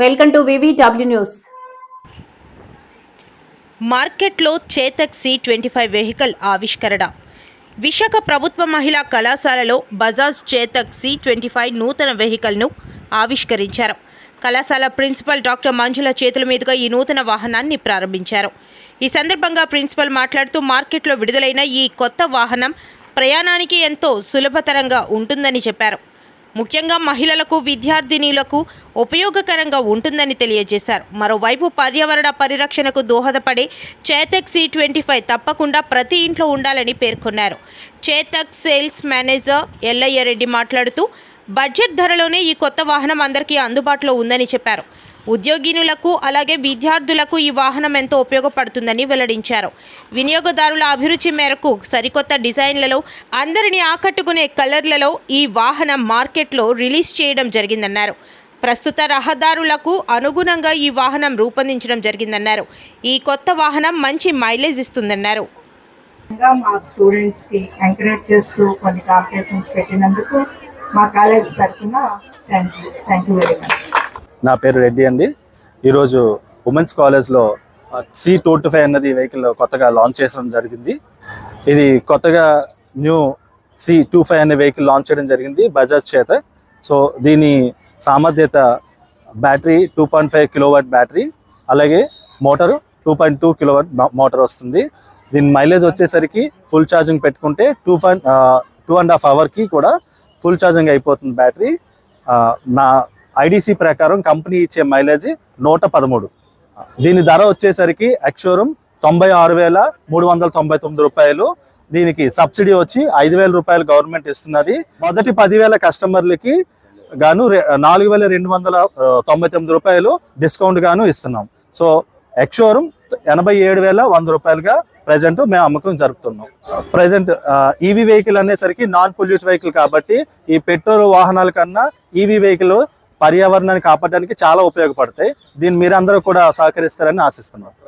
Welcome to VVW news మార్కెట్లో Chetak C twenty five vehicle ఆవిష్కరణ. విశాఖ ప్రభుత్వ మహిళా కళాశాలలో Bajaj Chetak C twenty five నూతన వెహికల్ను ఆవిష్కరించారు. కళాశాల ప్రిన్సిపల్ డాక్టర్ మంజుల చేతుల మీదుగా ఈ నూతన వాహనాన్ని ప్రారంభించారు. ఈ సందర్భంగా ప్రిన్సిపల్ మాట్లాడుతూ మార్కెట్లో విడుదలైన ఈ కొత్త వాహనం ప్రయాణానికి ఎంతో సులభతరంగా ఉంటుందని చెప్పారు. ముఖ్యంగా మహిళలకు విద్యార్థినీలకు ఉపయోగకరంగా ఉంటుందని తెలియజేశారు. మరోవైపు పర్యావరణ పరిరక్షణకు దోహదపడే చేతక్ సి ట్వంటీ ఫైవ్ తప్పకుండా ప్రతి ఇంట్లో ఉండాలని పేర్కొన్నారు. చేతక్ సేల్స్ మేనేజర్ ఎల్లయ్య రెడ్డి మాట్లాడుతూ బడ్జెట్ ధరలోనే ఈ కొత్త వాహనం అందరికీ అందుబాటులో ఉందని చెప్పారు. ఉద్యోగినులకు అలాగే విద్యార్థులకు ఈ వాహనం ఎంతో ఉపయోగపడుతుందని వెల్లడించారు. వినియోగదారుల అభిరుచి మేరకు సరికొత్త డిజైన్లలో అందరినీ ఆకట్టుకునే కలర్లలో ఈ వాహనం మార్కెట్లో రిలీజ్ చేయడం జరిగిందన్నారు. ప్రస్తుత రహదారులకు అనుగుణంగా ఈ వాహనం రూపొందించడం జరిగిందన్నారు. ఈ కొత్త వాహనం మంచి మైలేజ్ ఇస్తుందన్నారు. మా స్టూడెంట్స్కి ఎంకరేజ్ చేస్తూ కొన్ని కాంపిటీషన్స్ పెట్టినందుకు మా కాలేజ్ తరఫున thank you thank you very much నా పేరు రెడ్డి అండి. ఈరోజు ఉమెన్స్ కాలేజ్లో సి టూ టు ఫైవ్ అన్నది వెహికల్ కొత్తగా లాంచ్ చేయడం జరిగింది. ఇది కొత్తగా న్యూ సి టూ ఫైవ్ అనే వెహికల్ లాంచ్ చేయడం జరిగింది బజాజ్ చేత. సో దీని సామర్థ్యత battery two point five kilowatt battery అలాగే motor two point two kilowatt motor వస్తుంది. దీని మైలేజ్ వచ్చేసరికి ఫుల్ ఛార్జింగ్ పెట్టుకుంటే two point two and half అవర్కి కూడా ఫుల్ ఛార్జింగ్ అయిపోతుంది బ్యాటరీ. నా ఐడిసి ప్రకారం కంపెనీ ఇచ్చే మైలేజ్ నూట పదమూడు. దీని ధర వచ్చేసరికి ఎక్స్షోరూమ్ తొంభై ఆరు వేల మూడు వందల తొంభై తొమ్మిది రూపాయలు. దీనికి సబ్సిడీ వచ్చి ఐదు వేల రూపాయలు గవర్నమెంట్ ఇస్తున్నది. మొదటి పదివేల కస్టమర్లకి గాను నాలుగు వేల రెండు వందల తొంభై తొమ్మిది రూపాయలు డిస్కౌంట్ గాను ఇస్తున్నాం. సో ఎక్స్షోరూమ్ ఎనభై ఏడు వేల వంద రూపాయలుగా ప్రజెంట్ మేము అమ్మకం జరుపుతున్నాం. ప్రజెంట్ ఈవీ వెహికల్ అనేసరికి నాన్ పొల్యూట్ వెహికల్ కాబట్టి ఈ పెట్రోల్ వాహనాల కన్నా ఈవీ వెహికల్ పర్యావరణాన్ని కాపాడడానికి చాలా ఉపయోగపడతాయి. దీన్ని మీరందరూ కూడా సహకరిస్తారని ఆశిస్తున్నారు